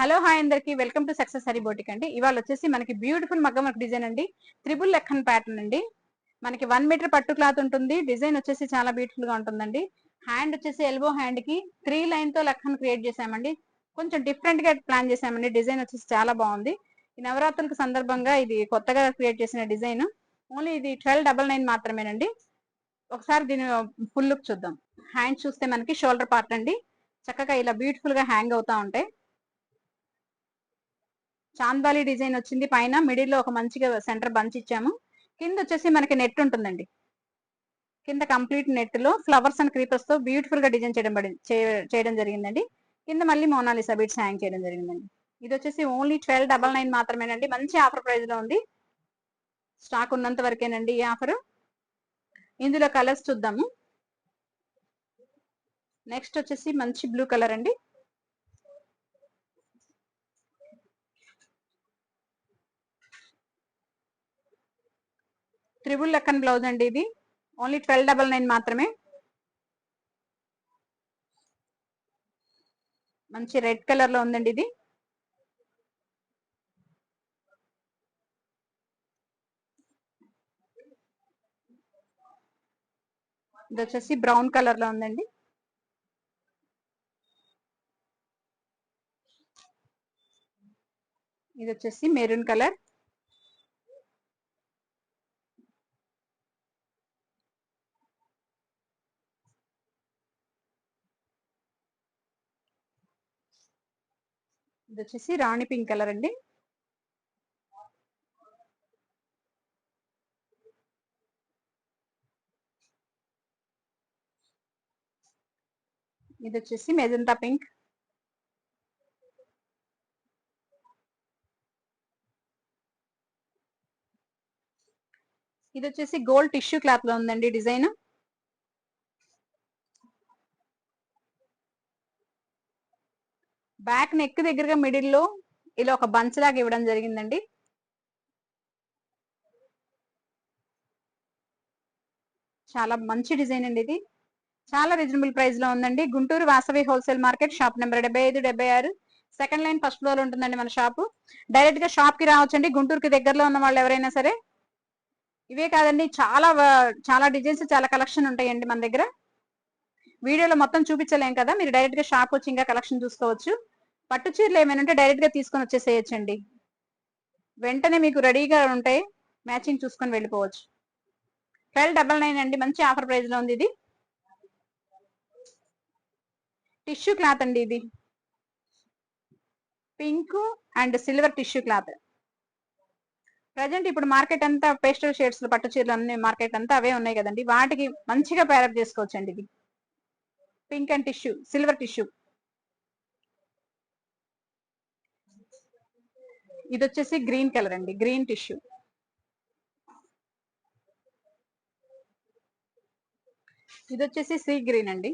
Hello hi అందరికి welcome to success Hari boutique అండి. ఇవాళ వచ్చేసి మనకి బ్యూటిఫుల్ మగ్గం వర్క్ డిజైన్ అండి. త్రిబుల్ లెక్కన్ ప్యాటర్న్ అండి. మనకి వన్ మీటర్ పట్టు క్లాత్ ఉంటుంది. డిజైన్ వచ్చేసి చాలా బ్యూటిఫుల్గా ఉంటుందండి. హ్యాండ్ వచ్చేసి ఎల్బో హ్యాండ్కి త్రీ లైన్తో లెక్కను క్రియేట్ చేసామండి. కొంచెం డిఫరెంట్గా ప్లాన్ చేసామండి. డిజైన్ వచ్చేసి చాలా బాగుంది. ఈ నవరాత్రులకు సందర్భంగా ఇది కొత్తగా క్రియేట్ చేసిన డిజైన్. ఓన్లీ ఇది ట్వెల్వ్ డబల్ నైన్ మాత్రమేనండి. ఒకసారి దీని ఫుల్ లుక్ చూద్దాం. హ్యాండ్ చూస్తే మనకి షోల్డర్ పార్ట్ అండి. చక్కగా ఇలా బ్యూటిఫుల్గా హ్యాంగ్ అవుతా ఉంటాయి. చాందాలి డిజైన్ వచ్చింది. పైన మిడిల్లో ఒక మంచిగా సెంటర్ బంచ్ ఇచ్చాము. కింద వచ్చేసి మనకి నెట్ ఉంటుందండి. కింద కంప్లీట్ నెట్లో ఫ్లవర్స్ అండ్ క్రీపర్స్తో బ్యూటిఫుల్గా డిజైన్ చేయడం చేయడం జరిగిందండి. కింద మళ్ళీ మోనాలిసా బిట్స్ హ్యాంగ్ చేయడం జరిగిందండి. ఇది వచ్చేసి ఓన్లీ ట్వెల్వ్ డబల్ నైన్ మాత్రమేనండి. మంచి ఆఫర్ ప్రైస్లో ఉంది. స్టాక్ ఉన్నంత వరకేనండి ఈ ఆఫర్. ఇందులో కలర్స్ చూద్దాము. నెక్స్ట్ వచ్చేసి మంచి బ్లూ కలర్ అండి. త్రిబుల్ లెక్కన్ బ్లౌజ్ అండి ఇది. ఓన్లీ ట్వెల్వ్ డబల్ నైన్ మాత్రమే. మంచి రెడ్ కలర్లో ఉందండి ఇది. ఇది వచ్చేసి బ్రౌన్ కలర్లో ఉందండి. ఇది వచ్చేసి మెరూన్ కలర్. ఇది వచ్చేసి రాణి పింక్ కలర్ అండి. ఇది వచ్చేసి మెజంతా పింక్. ఇది వచ్చేసి గోల్డ్ టిష్యూ క్లాత్లో ఉందండి డిజైన్. బ్యాక్ నెక్ దగ్గరగా మిడిల్లో ఇలా ఒక బంచ్ లాగా ఇవ్వడం జరిగిందండి. చాలా మంచి డిజైన్ అండి ఇది. చాలా రీజనబుల్ ప్రైస్లో ఉందండి. Guntur Vasavi wholesale market shop number డెబ్బై ఐదు డెబ్బై ఆరు. సెకండ్ లైన్ ఫస్ట్ ఫ్లోర్ ఉంటుందండి మన షాప్. డైరెక్ట్గా షాప్కి రావచ్చండి. గుంటూరుకి దగ్గరలో ఉన్న వాళ్ళు ఎవరైనా సరే. ఇవే కాదండి చాలా చాలా డిజైన్స్ చాలా కలెక్షన్ ఉంటాయండి మన దగ్గర. వీడియోలో మొత్తం చూపించలేం కదా మీరు డైరెక్ట్గా షాప్ వచ్చి ఇంకా కలెక్షన్ చూసుకోవచ్చు. పట్టు చీరలు ఏమైనా ఉంటే డైరెక్ట్గా తీసుకొని వచ్చేసేయచ్చండి. వెంటనే మీకు రెడీగా ఉంటాయి మ్యాచింగ్ చూసుకొని వెళ్ళిపోవచ్చు. ట్వెల్వ్ డబల్ నైన్ అండి మంచి ఆఫర్ ప్రైస్లో ఉంది ఇది. టిష్యూ క్లాత్ అండి ఇది. Pink and silver tissue cloth present ఇప్పుడు మార్కెట్ అంతా పేస్టల్ షేడ్స్ పట్టు చీరలు అన్ని మార్కెట్ అంతా అవే ఉన్నాయి కదండి. వాటికి మంచిగా పేరప్ చేసుకోవచ్చు అండి ఇది. Pink and tissue silver tissue ఇది వచ్చేసి గ్రీన్ కలర్ అండి గ్రీన్ టిష్యూ. ఇది వచ్చేసి సీ గ్రీన్ అండి.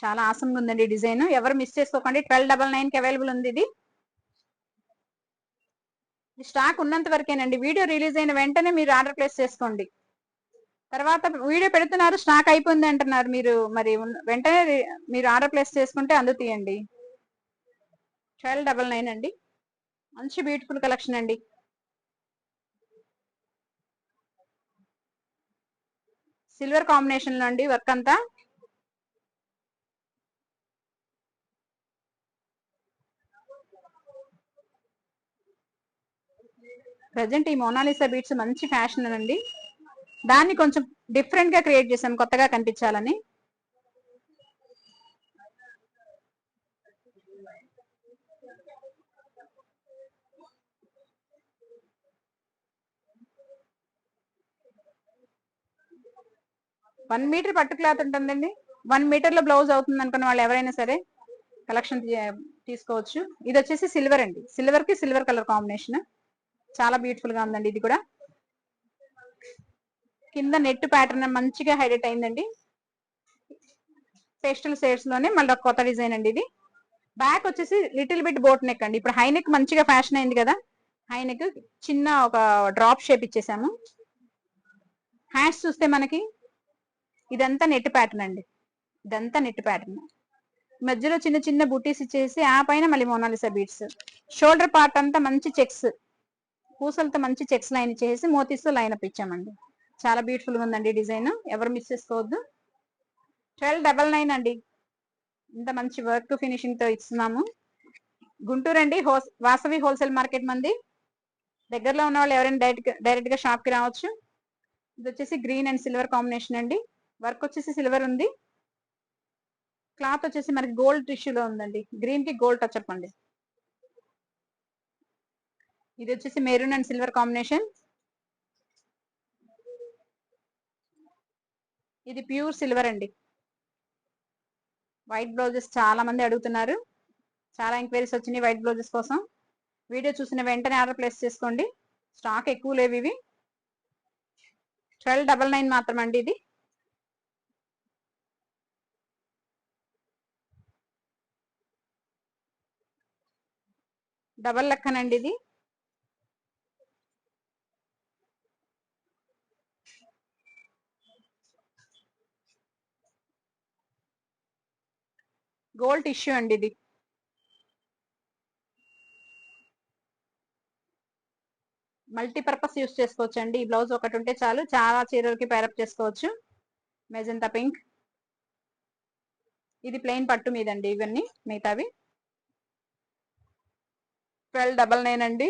చాలా ఆసంగా ఉందండి డిజైన్. ఎవరు మిస్ చేసుకోకండి ట్వెల్వ్ డబల్ నైన్కి అవైలబుల్ ఉంది ఇది. స్టాక్ ఉన్నంత వరకేనండి. వీడియో రిలీజ్ అయిన వెంటనే మీరు ఆర్డర్ ప్లేస్ చేసుకోండి. తర్వాత వీడియో పెడుతున్నారు స్టాక్ అయిపోయింది అంటున్నారు. మీరు మరి వెంటనే మీరు ఆర్డర్ ప్లేస్ చేసుకుంటే అందుతీయండి ట్వెల్వ్ డబల్ నైన్ అండి. మంచి బ్యూటిఫుల్ కలెక్షన్ అండి. సిల్వర్ కాంబినేషన్లో అండి వర్క్ అంతా. ప్రజెంట్ ఈ మోనాలిసా బీట్స్ మంచి ఫ్యాషన్ అండి దాన్ని కొంచెం డిఫరెంట్గా క్రియేట్ చేశాను కొత్తగా కనిపించాలని. వన్ మీటర్ పట్టు క్లాత్ ఉంటుందండి. వన్ మీటర్లో బ్లౌజ్ అవుతుంది అనుకున్న వాళ్ళు ఎవరైనా సరే కలెక్షన్ తీసుకోవచ్చు. ఇది వచ్చేసి సిల్వర్ అండి. సిల్వర్కి సిల్వర్ కలర్ కాంబినేషన్ చాలా బ్యూటిఫుల్గా ఉందండి ఇది కూడా. కింద నెట్ ప్యాటర్న్ మంచిగా హైలైట్ అయిందండి. పేస్టల్ షేడ్స్లోనే మళ్ళీ కొత్త డిజైన్ అండి ఇది. బ్యాక్ వచ్చేసి లిటిల్ బిట్ బోట్ నెక్ అండి. ఇప్పుడు హై నెక్ మంచిగా ఫ్యాషన్ అయింది కదా. హై నెక్ చిన్న ఒక డ్రాప్ షేప్ ఇచ్చేసాము. హ్యాండ్స్ చూస్తే మనకి ఇదంతా నెట్ ప్యాటర్న్ అండి. ఇదంతా నెట్ ప్యాటర్న్ మధ్యలో చిన్న చిన్న బుటీస్ ఇచ్చేసి ఆ పైన మళ్ళీ మోనాలిసా బీట్స్ షోల్డర్ పార్ట్ అంతా మంచి చెక్స్ పూసలతో మంచి చెక్స్ లైన్ ఇచ్చేసి మోతీస్తో లైన్ అప్ ఇచ్చామండి. చాలా బ్యూటిఫుల్ ఉందండి డిజైన్. ఎవరు మిస్ చేసుకోవద్దు. ట్వెల్వ్ డబల్ నైన్ అండి. ఇంత మంచి వర్క్ ఫినిషింగ్తో ఇస్తున్నాము. గుంటూరు అండి వాసవి హోల్సేల్ మార్కెట్ మంది. దగ్గరలో ఉన్న వాళ్ళు ఎవరైనా డైరెక్ట్ డైరెక్ట్గా షాప్కి రావచ్చు. ఇది వచ్చేసి గ్రీన్ అండ్ సిల్వర్ కాంబినేషన్ అండి. వర్క్ వచ్చేసి సిల్వర్ ఉంది. క్లాత్ వచ్చేసి మనకి గోల్డ్ టిష్యూలో ఉందండి. గ్రీన్కి గోల్డ్ టచ్ అప్ అండి. ఇది వచ్చేసి మెరూన్ అండ్ సిల్వర్ కాంబినేషన్ ఇది ప్యూర్ సిల్వర్ అండి. వైట్ బ్లౌజెస్ చాలా మంది అడుగుతున్నారు. చాలా ఎంక్వైరీస్ వచ్చినాయి వైట్ బ్లౌజెస్ కోసం. వీడియో చూసిన వెంటనే ఆర్డర్ ప్లేస్ చేసుకోండి. స్టాక్ ఎక్కువ లేవు ఇవి. ట్వెల్వ్ డబల్ నైన్ మాత్రం అండి ఇది. డబల్ లెక్కనండి ఇది. గోల్డ్ టిష్యూ అండి ఇది. మల్టీపర్పస్ యూస్ చేసుకోవచ్చు అండి ఈ బ్లౌజ్ ఒకటి ఉంటే చాలు. చాలా చీరలకి పేరప్ చేసుకోవచ్చు. Magenta pink. ఇది ప్లెయిన్ పట్టు మీదండి ఇవన్నీ మిగతావి. ట్వెల్వ్ డబల్ నైన్ అండి.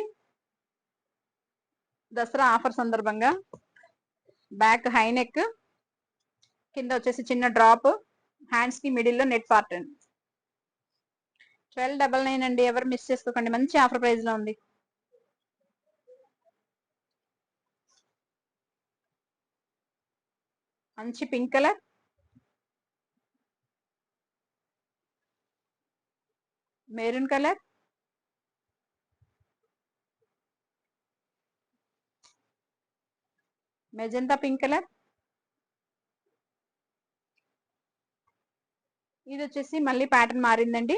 దసరా ఆఫర్ సందర్భంగా. Back high neck. కింద వచ్చేసి చిన్న డ్రాప్. హ్యాండ్స్కి మిడిల్లో నెట్ పార్ట్ అండి. ట్వెల్వ్ డబల్ నైన్ అండి. ఎవరు మిస్ చేసుకోకండి. మంచి ఆఫర్ ప్రైస్లో ఉంది. మంచి pink colour maroon colour magenta pink colour ఇది వచ్చేసి మళ్ళీ ప్యాటర్న్ మారిందండి.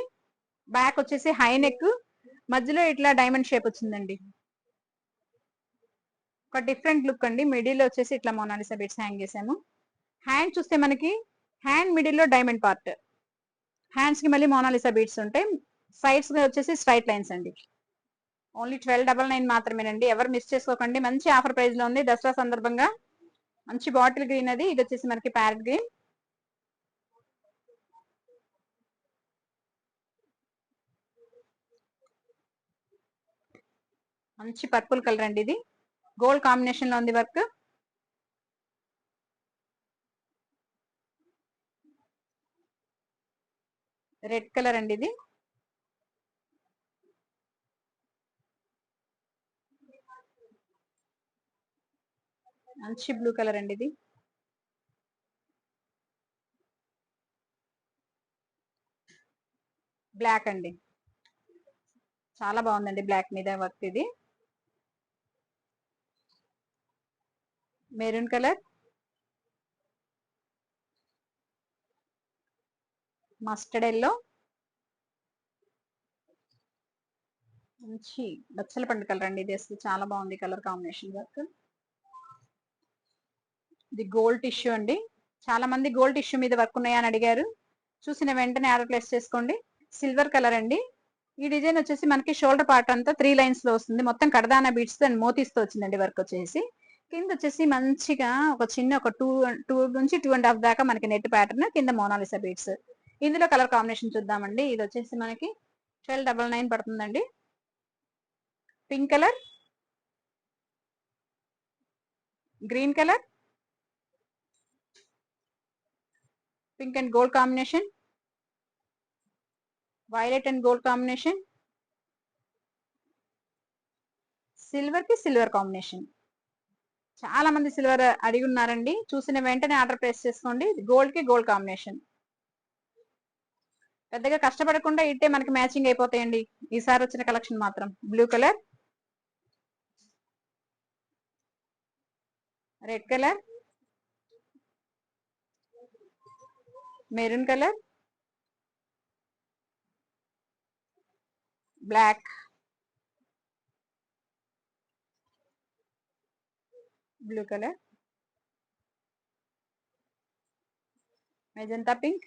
బ్యాక్ వచ్చేసి హై నెక్. మధ్యలో ఇట్లా డైమండ్ షేప్ వచ్చిందండి. ఒక డిఫరెంట్ లుక్ అండి. మిడిల్ వచ్చేసి ఇట్లా మోనాలిసా బిట్స్ హ్యాంగ్ చేసాము. హ్యాండ్ చూస్తే మనకి హ్యాండ్ మిడిల్లో డైమండ్ పార్ట్. హ్యాండ్స్కి మళ్ళీ మోనాలిసా బీట్స్ ఉంటాయి. సైడ్స్ వచ్చేసి స్ట్రైట్ లైన్స్ అండి. ఓన్లీ ట్వెల్వ్ డబల్ నైన్ మాత్రమేనండి. ఎవరు మిస్ చేసుకోకండి. మంచి ఆఫర్ ప్రైస్లో ఉంది. దసరా సందర్భంగా మంచి బాటిల్ గ్రీన్ అది. ఇది వచ్చేసి మనకి ప్యారెట్ గ్రీన్. మంచి పర్పుల్ కలర్ అండి ఇది. గోల్డ్ కాంబినేషన్లో ఉంది వర్క్. రెడ్ కలర్ అండి ఇది. మంచి బ్లూ కలర్ అండి ఇది. బ్లాక్ అండి. చాలా బాగుందండి బ్లాక్ మీద వర్క్ ఇది. మెరూన్ కలర్ మస్టర్డ్ ఎల్లో మంచి బచ్చల పండు కలర్ అండి ఇది అసలు చాలా బాగుంది కలర్ కాంబినేషన్ వర్క్. ఇది గోల్డ్ టిష్యూ అండి. చాలా మంది గోల్డ్ టిష్యూ మీద వర్క్ ఉన్నాయని అడిగారు. చూసిన వెంటనే ఆర్డర్ ప్లేస్ చేసుకోండి. సిల్వర్ కలర్ అండి. ఈ డిజైన్ వచ్చేసి మనకి షోల్డర్ పార్ట్ అంతా త్రీ లైన్స్లో వస్తుంది. మొత్తం కడదానా బీట్స్ అండ్ మోతీస్తో వచ్చిందండి వర్క్ వచ్చేసి. కింద వచ్చేసి మంచిగా ఒక చిన్న ఒక టూ టూ నుంచి టూ అండ్ హాఫ్ దాకా మనకి నెట్ ప్యాటర్న్ కింద మోనాలిసా బీట్స్. ఇందులో కలర్ కాంబినేషన్ చూద్దామండి. ఇది వచ్చేసి మనకి ట్వెల్వ్ డబల్ నైన్ పడుతుందండి. Pink colour. Green colour. Pink and gold combination. Violet and gold combination. సిల్వర్కి silver combination. చాలా మంది సిల్వర్ అడిగి ఉన్నారండి. చూసిన వెంటనే ఆర్డర్ ప్లేస్ చేసుకోండి. గోల్డ్కి గోల్డ్ కాంబినేషన్ పెద్దగా కష్టపడకుండా ఇట్టే మనకి మ్యాచింగ్ అయిపోతాయండి. ఈసారి వచ్చిన కలెక్షన్ మాత్రం. Blue colour red colour maroon colour black blue colour magenta pink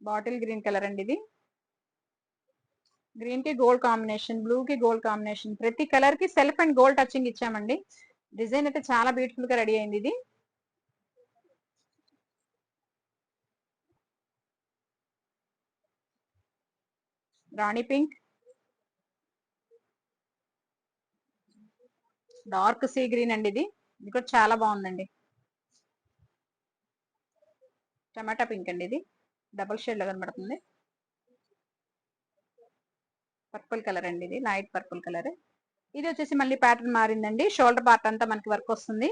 bottle green colour అండి ఇది. గ్రీన్కి గోల్డ్ కాంబినేషన్ బ్లూ కి గోల్డ్ కాంబినేషన్ ప్రతి కలర్కి సెల్ఫ్ అండ్ గోల్డ్ టచింగ్ ఇచ్చామండి. డిజైన్ అయితే చాలా బ్యూటిఫుల్గా రెడీ అయింది ఇది. రాణి పింక్ డార్క్ సీ గ్రీన్ అండి ఇది. ఇది కూడా చాలా బాగుందండి. టమాటా పింక్ అండి ఇది. డబుల్ షేడ్లో కనబడుతుంది. పర్పుల్ కలర్ అండి ఇది. Light purple colour. ఇది వచ్చేసి మళ్ళీ ప్యాటర్న్ మారిందండి. షోల్డర్ పార్ట్ అంతా మనకి వర్క్ వస్తుంది.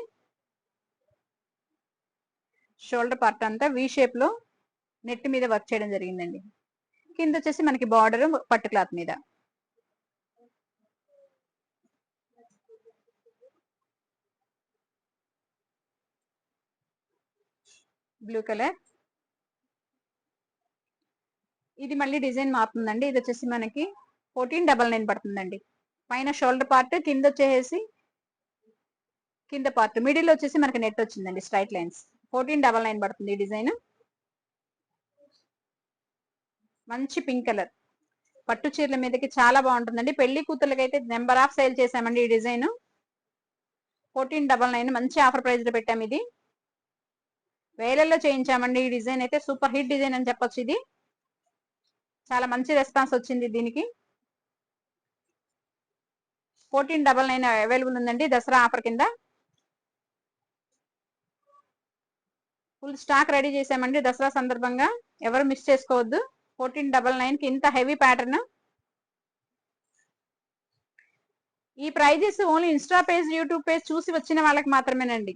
షోల్డర్ పార్ట్ అంతా వి షేప్లో నెట్ మీద వర్క్ చేయడం జరిగిందండి. కింద వచ్చేసి మనకి బార్డర్ పట్టు క్లాత్ మీద. బ్లూ కలర్ ఇది మళ్ళీ డిజైన్ మారుతుందండి. ఇది వచ్చేసి మనకి ఫోర్టీన్ డబల్ నైన్ పడుతుందండి. పైన షోల్డర్ పార్ట్ కింద వచ్చేసి కింద పార్ట్ మిడిల్ వచ్చేసి మనకి నెట్ వచ్చిందండి straight lines fourteen double nine పడుతుంది ఈ డిజైన్ మంచి పింక్ కలర్ పట్టు చీరల మీదకి చాలా బాగుంటుందండి. పెళ్ళి కూతుర్లకి అయితే నెంబర్ ఆఫ్ సేల్ చేసామండి ఈ డిజైన్ ఫోర్టీన్ డబల్ నైన్ మంచి ఆఫర్ ప్రైస్లో పెట్టాము ఇది. వేలల్లో చేయించామండి. ఈ డిజైన్ అయితే సూపర్ హిట్ డిజైన్ అని చెప్పొచ్చు ఇది. చాలా మంచి రెస్పాన్స్ వచ్చింది దీనికి. ఫోర్టీన్ డబల్ నైన్ అవైలబుల్ ఉందండి దసరా ఆఫర్ కింద. ఫుల్ స్టాక్ రెడీ చేసామండి దసరా సందర్భంగా. ఎవరు మిస్ చేసుకోవద్దు. ఫోర్టీన్ డబల్ నైన్కి ఇంత హెవీ ప్యాటర్న్. ఈ prices only insta page YouTube page చూసి వచ్చిన వాళ్ళకి మాత్రమేనండి.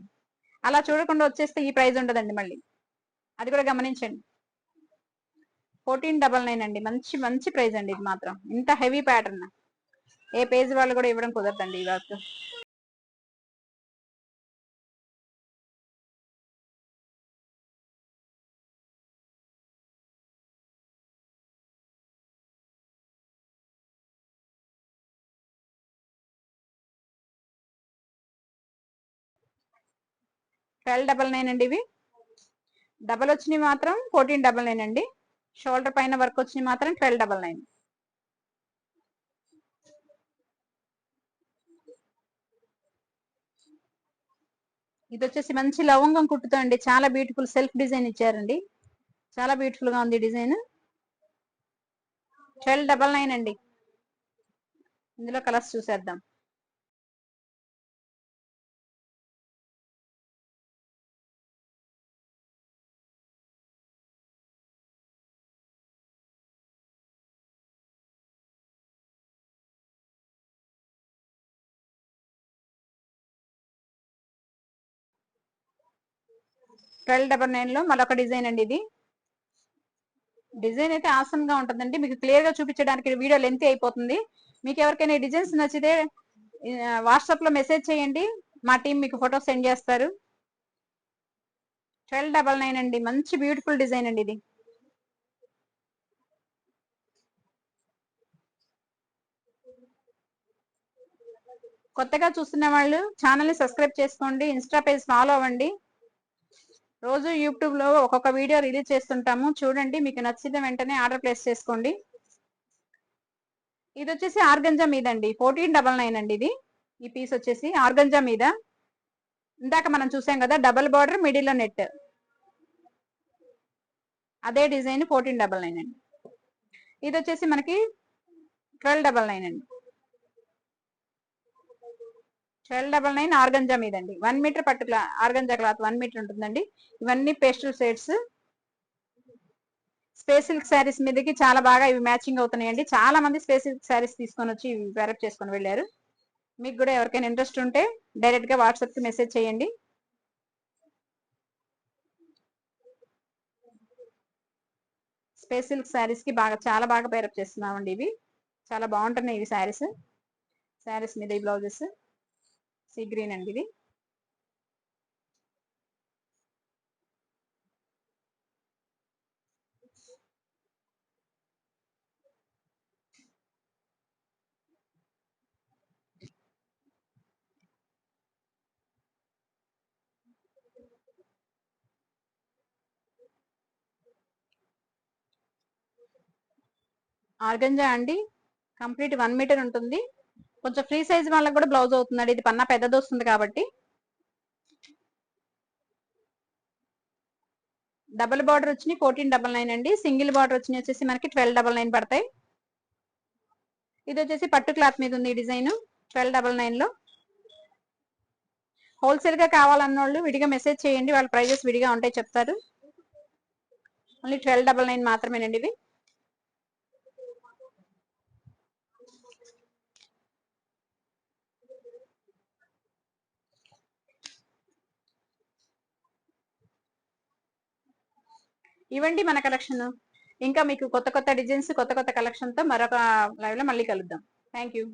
అలా చూడకుండా వచ్చేస్తే ఈ ప్రైజ్ ఉండదండి మళ్ళీ. అది కూడా గమనించండి. ఫోర్టీన్ డబల్ నైన్ అండి. మంచి మంచి ప్రైజ్ అండి ఇది మాత్రం. ఇంత హెవీ ప్యాటర్న్ ఏ పేజ్ వాళ్ళు కూడా ఇవ్వడం కుదరదండి ఈ వర్క్ ట్వెల్వ్ డబల్ నైన్ అండి ఇవి. డబల్ వచ్చినవి మాత్రం ఫోర్టీన్ డబల్ నైన్ అండి. షోల్డర్ పైన వర్క్ వచ్చినవి మాత్రం ట్వెల్వ్ డబల్ నైన్ ఇది వచ్చేసి మంచి లవంగం కుట్టుతో అండి. చాలా బ్యూటిఫుల్ సెల్ఫ్ డిజైన్ ఇచ్చారండి. చాలా బ్యూటిఫుల్గా ఉంది డిజైన్ ట్వెల్వ్ డబల్ నైన్ అండి. ఇందులో కలర్స్ చూసేద్దాం. ట్వెల్వ్ డబల్ నైన్లో మరొక డిజైన్ అండి ఇది. డిజైన్ అయితే ఆసన్గా ఉంటుందండి. మీకు క్లియర్గా చూపించడానికి వీడియో లెంత్ అయిపోతుంది. మీకు ఎవరికైనా డిజైన్స్ నచ్చితే వాట్సాప్లో మెసేజ్ చేయండి. మా టీం మీకు ఫోటో సెండ్ చేస్తారు. ట్వెల్వ్ డబల్ నైన్ అండి. మంచి బ్యూటిఫుల్ డిజైన్ అండి ఇది. కొత్తగా చూస్తున్న వాళ్ళు ఛానల్ని సబ్స్క్రైబ్ చేసుకోండి. ఇన్స్టా పేజ్ ఫాలో అవ్వండి. రోజు యూట్యూబ్లో ఒక్కొక్క వీడియో రిలీజ్ చేస్తుంటాము. చూడండి మీకు నచ్చిన వెంటనే ఆర్డర్ ప్లేస్ చేసుకోండి. ఇది వచ్చేసి ఆర్గంజా మీద అండి ఫోర్టీన్ డబల్ నైన్ అండి ఇది. ఈ పీస్ వచ్చేసి ఆర్గంజా మీద. ఇందాక మనం చూసాం కదా డబల్ బార్డర్ మిడిల్ నెట్. అదే డిజైన్ ఫోర్టీన్ డబల్ నైన్ అండి. ఇది వచ్చేసి మనకి ట్వెల్వ్ డబల్ నైన్ అండి. ట్వెల్వ్ డబల్ నైన్ ఆర్గంజా మీదండి. వన్ మీటర్ పట్టు ఆర్గంజా క్లాత్ వన్ మీటర్ ఉంటుందండి. ఇవన్నీ pastel shades space silk saris మీదకి చాలా బాగా ఇవి మ్యాచింగ్ అవుతున్నాయండి. చాలా మంది స్పేస్ సిల్క్ శారీస్ తీసుకొని వచ్చి ఇవి వేరప్ చేసుకొని వెళ్ళారు. మీకు కూడా ఎవరికైనా ఇంట్రెస్ట్ ఉంటే డైరెక్ట్గా వాట్సాప్కి మెసేజ్ చేయండి. స్పేస్ సిల్క్ శారీస్కి బాగా చాలా బాగా పేరప్ చేస్తున్నామండి ఇవి. చాలా బాగుంటున్నాయి ఇవి శారీస్ శారీస్ మీద ఈ బ్లౌజెస్ సీ గ్రీన్ అండి ఇది. ఆర్గంజా అండి. కంప్లీట్ వన్ మీటర్ ఉంటుంది. కొంచెం ఫ్రీ సైజ్ వాళ్ళకి కూడా బ్లౌజ్ అవుతుందండి ఇది పన్నా పెద్దది వస్తుంది కాబట్టి. డబుల్ బార్డర్ వచ్చినాయి ఫోర్టీన్ డబల్ నైన్ అండి. సింగిల్ బార్డర్ వచ్చినాయి వచ్చేసి మనకి ట్వెల్వ్ డబల్ నైన్ పడతాయి. ఇది వచ్చేసి పట్టు క్లాత్ మీద ఉంది ఈ డిజైన్ ట్వెల్వ్ డబల్ నైన్లో. హోల్సేల్గా కావాలన్న వాళ్ళు విడిగా మెసేజ్ చేయండి. వాళ్ళ ప్రైజెస్ విడిగా ఉంటాయి చెప్తారు. ఓన్లీ ట్వెల్వ్ డబల్ నైన్ మాత్రమేనండి ఇవి. ఇవండి మన కలెక్షన్ ఇంకా మీకు కొత్త కొత్త డిజైన్స్ కొత్త కొత్త కలెక్షన్తో మరొక లైవ్లో మళ్ళీ కలుద్దాం. Thank you